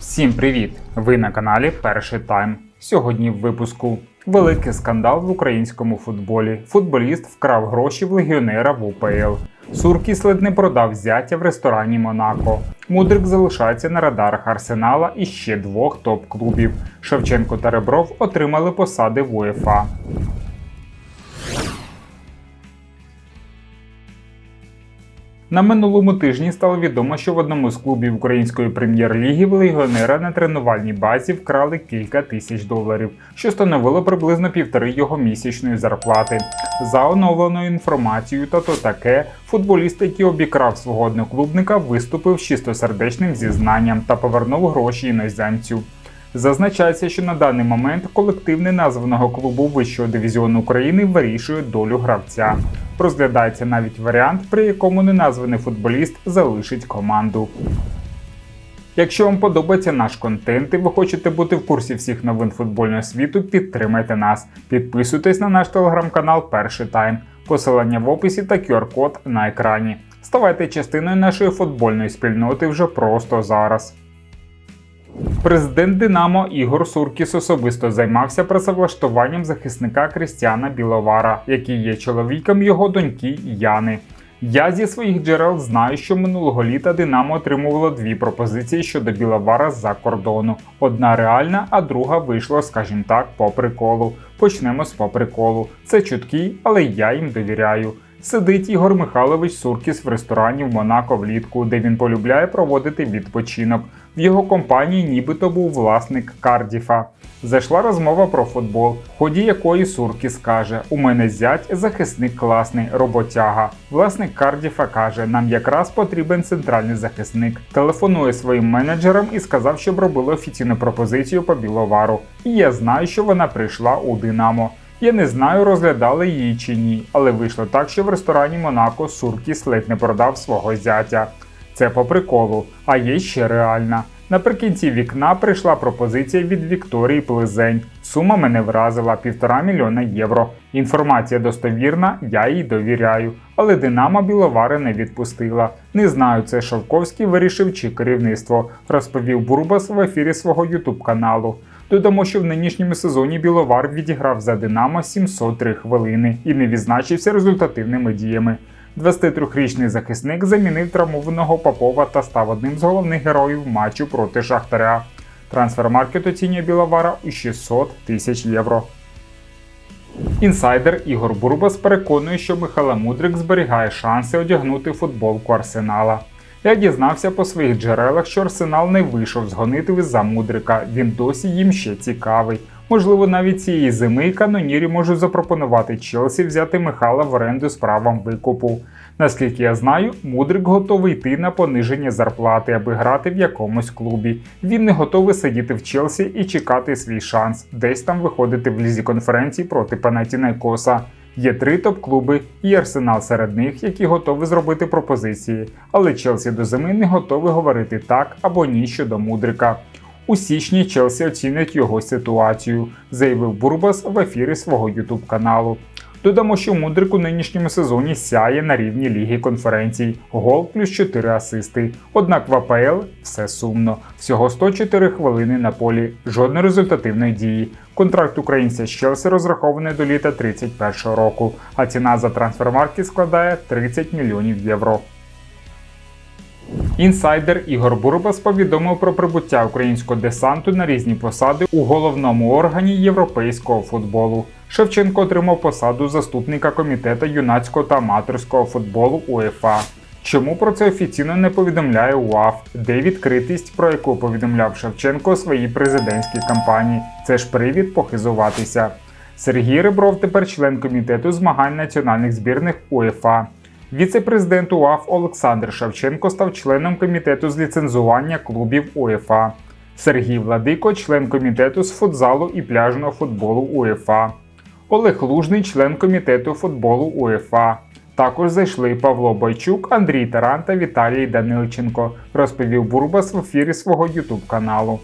Всім привіт! Ви на каналі Перший Тайм. Сьогодні в випуску великий скандал в українському футболі. Футболіст вкрав гроші в легіонера в УПЛ. Суркіс ледь не продав зятя в ресторані Монако. Мудрик залишається на радарах Арсенала і ще двох топ-клубів. Шевченко та Ребров отримали посади в УЄФА. На минулому тижні стало відомо, що в одному з клубів української прем'єр-ліги в легіонера на тренувальній базі вкрали кілька тисяч доларів, що становило приблизно півтори його місячної зарплати. За оновленою інформацією, та то таке, футболіст, який обікрав свого одноклубника, виступив з чистосердечним зізнанням та повернув гроші іноземцю. Зазначається, що на даний момент колектив неназваного клубу вищого дивізіону України вирішує долю гравця. Розглядається навіть варіант, при якому неназваний футболіст залишить команду. Якщо вам подобається наш контент і ви хочете бути в курсі всіх новин футбольного світу, підтримайте нас. Підписуйтесь на наш телеграм-канал Перший Тайм. Посилання в описі та QR-код на екрані. Ставайте частиною нашої футбольної спільноти вже просто зараз. Президент Динамо Ігор Суркіс особисто займався працевлаштуванням захисника Крістіана Біловара, який є чоловіком його доньки Яни. Я зі своїх джерел знаю, що минулого літа Динамо отримувало дві пропозиції щодо Біловара з-за кордону. Одна реальна, а друга вийшла, скажімо так, по приколу. Почнемо з по приколу. Це чутки, але я їм довіряю. Сидить Ігор Михайлович Суркіс в ресторані в Монако влітку, де він полюбляє проводити відпочинок. В його компанії нібито був власник Кардіфа. Зайшла розмова про футбол, ході якої Суркіс каже: У мене зять захисник класний, роботяга. Власник Кардіфа каже: Нам якраз потрібен центральний захисник. Телефонує своїм менеджерам і сказав, щоб робили офіційну пропозицію по біловару. І я знаю, що вона прийшла у Динамо. Я не знаю, розглядали її чи ні, але вийшло так, що в ресторані Монако Суркіс ледь не продав свого зятя. Це по приколу, а є ще реальна. Наприкінці вікна прийшла пропозиція від Вікторії Плизень. Сума мене вразила півтора мільйона євро. Інформація достовірна, я їй довіряю. Але Динамо Біловари не відпустила. Не знаю, це Шовковський вирішив чи керівництво, розповів Бурбас в ефірі свого ютуб каналу. Додамо, що в нинішньому сезоні Біловар відіграв за Динамо 703 хвилини і не відзначився результативними діями. 23-річний захисник замінив травмованого Попова та став одним з головних героїв матчу проти Шахтаря. Трансфермаркет оцінює Біловара у 600 тисяч євро. Інсайдер Ігор Бурбас переконує, що Михайло Мудрик зберігає шанси одягнути футболку Арсенала. Я дізнався по своїх джерелах, що Арсенал не вийшов з гонитви за Мудрика. Він досі їм ще цікавий. Можливо, навіть цієї зими канонірі можуть запропонувати Челсі взяти Михайла в оренду з правом викупу. Наскільки я знаю, Мудрик готовий йти на пониження зарплати, аби грати в якомусь клубі. Він не готовий сидіти в Челсі і чекати свій шанс, десь там виходити в лізі конференції проти Панатінайкоса. Є три топ-клуби і арсенал серед них, які готові зробити пропозиції, але Челсі до зими не готові говорити так або ні щодо Мудрика. У січні Челсі оцінить його ситуацію, заявив Бурбас в ефірі свого ютуб каналу. Додамо, що Мудрик у нинішньому сезоні сяє на рівні Ліги конференцій, гол плюс 4 асисти. Однак в АПЛ все сумно. Всього 104 хвилини на полі, жодної результативної дії. Контракт українця з Челсі розрахований до літа 31 року, а ціна за трансфермарки складає 30 мільйонів євро. Інсайдер Ігор Бурбас повідомив про прибуття українського десанту на різні посади у головному органі європейського футболу. Шевченко отримав посаду заступника комітету юнацького та аматорського футболу УЄФА. Чому про це офіційно не повідомляє УАФ, де відкритість, про яку повідомляв Шевченко у своїй президентській кампанії? Це ж привід похизуватися. Сергій Ребров тепер член комітету змагань національних збірних УЄФА. Віце-президент УАФ Олександр Шевченко став членом комітету з ліцензування клубів УЄФА. Сергій Владико, член комітету з футзалу і пляжного футболу УЄФА. Олег Лужний, член комітету футболу УЄФА. Також зайшли Павло Бойчук, Андрій Таран та Віталій Данилченко, розповів Бурбас в ефірі свого ютуб каналу.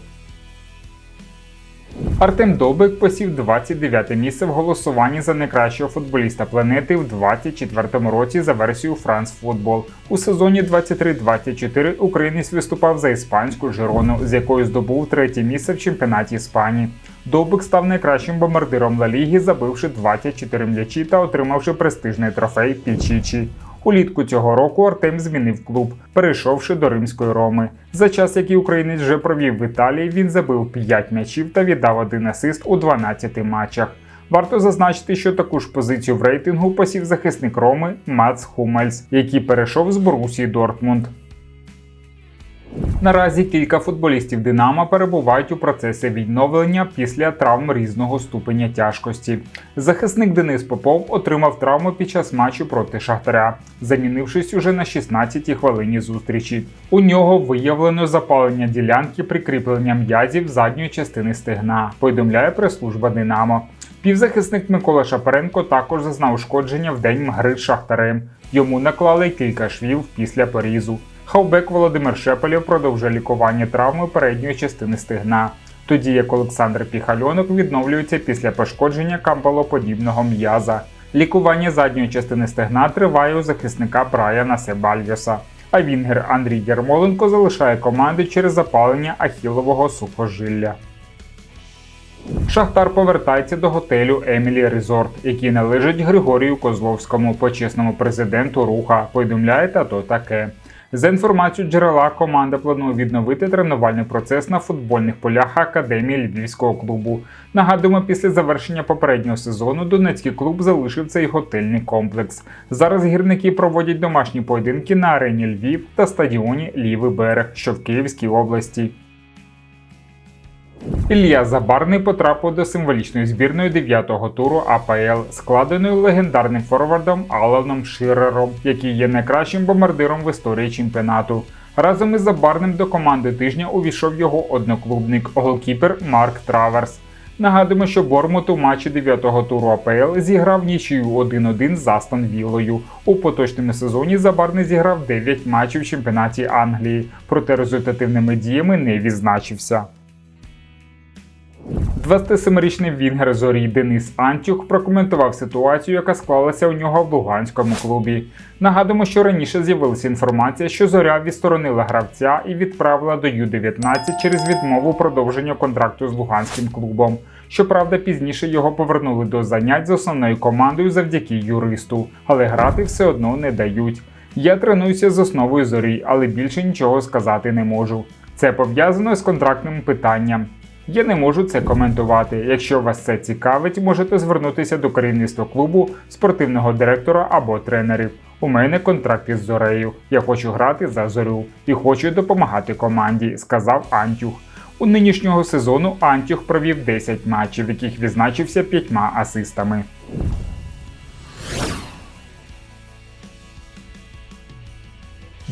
Артем Довбик посів 29 місце в голосуванні за найкращого футболіста планети в 2024 році за версією France Football. У сезоні 23-24 українець виступав за іспанську Жирону, з якою здобув третє місце в чемпіонаті Іспанії. Довбик став найкращим бомбардиром Ла Ліги, забивши 24 м'ячі та отримавши престижний трофей Пічічі. Улітку цього року Артем змінив клуб, перейшовши до римської Роми. За час, який українець вже провів в Італії, він забив 5 м'ячів та віддав один асист у 12 матчах. Варто зазначити, що таку ж позицію в рейтингу посів захисник Роми Мац Хумельс, який перейшов з Борусії Дортмунд. Наразі кілька футболістів Динамо перебувають у процесі відновлення після травм різного ступеня тяжкості. Захисник Денис Попов отримав травму під час матчу проти Шахтаря, замінившись уже на 16-й хвилині зустрічі. У нього виявлено запалення ділянки прикріплення м'язів задньої частини стегна, повідомляє прес-служба Динамо. Півзахисник Микола Шапаренко також зазнав ушкодження в день гри з Шахтарем. Йому наклали кілька швів після порізу. Хавбек Володимир Шепелєв продовжує лікування травми передньої частини стегна, тоді як Олександр Піхальонок відновлюється після пошкодження кампалоподібного м'яза. Лікування задньої частини стегна триває у захисника Брайана Себальйоса. А Вінгер Андрій Ярмоленко залишає команди через запалення ахілового сухожилля. Шахтар повертається до готелю Емілі Резорт, який належить Григорію Козловському, почесному президенту Руха. Повідомляє тато таке. За інформацією джерела, команда планує відновити тренувальний процес на футбольних полях академії львівського клубу. Нагадуємо, після завершення попереднього сезону Донецький клуб залишив цей готельний комплекс. Зараз гірники проводять домашні поєдинки на арені Львів та стадіоні Лівий берег, що в Київській області. Ілля Забарний потрапив до символічної збірної 9-го туру АПЛ, складеної легендарним форвардом Аланом Ширером, який є найкращим бомбардиром в історії чемпіонату. Разом із Забарним до команди тижня увійшов його одноклубник, голкіпер Марк Траверс. Нагадуємо, що Бормут у матчі 9-го туру АПЛ зіграв нічию 1-1 з Астон Віллою. У поточному сезоні Забарний зіграв 9 матчів в чемпіонаті Англії, проте результативними діями не відзначився. 27-річний Вінгер зорі Денис Антюх прокоментував ситуацію, яка склалася у нього в луганському клубі. Нагадуємо, що раніше з'явилася інформація, що зоря відсторонила гравця і відправила до Ю-19 через відмову продовження контракту з луганським клубом. Щоправда, пізніше його повернули до занять з основною командою завдяки юристу, але грати все одно не дають. Я тренуюся з основою зорі, але більше нічого сказати не можу. Це пов'язано з контрактним питанням. Я не можу це коментувати. Якщо вас це цікавить, можете звернутися до керівництва клубу, спортивного директора або тренерів. У мене контракт із зорею. Я хочу грати за зорю і хочу допомагати команді, сказав Антюх. У нинішнього сезону Антюх провів 10 матчів, в яких відзначився п'ятьма асистами.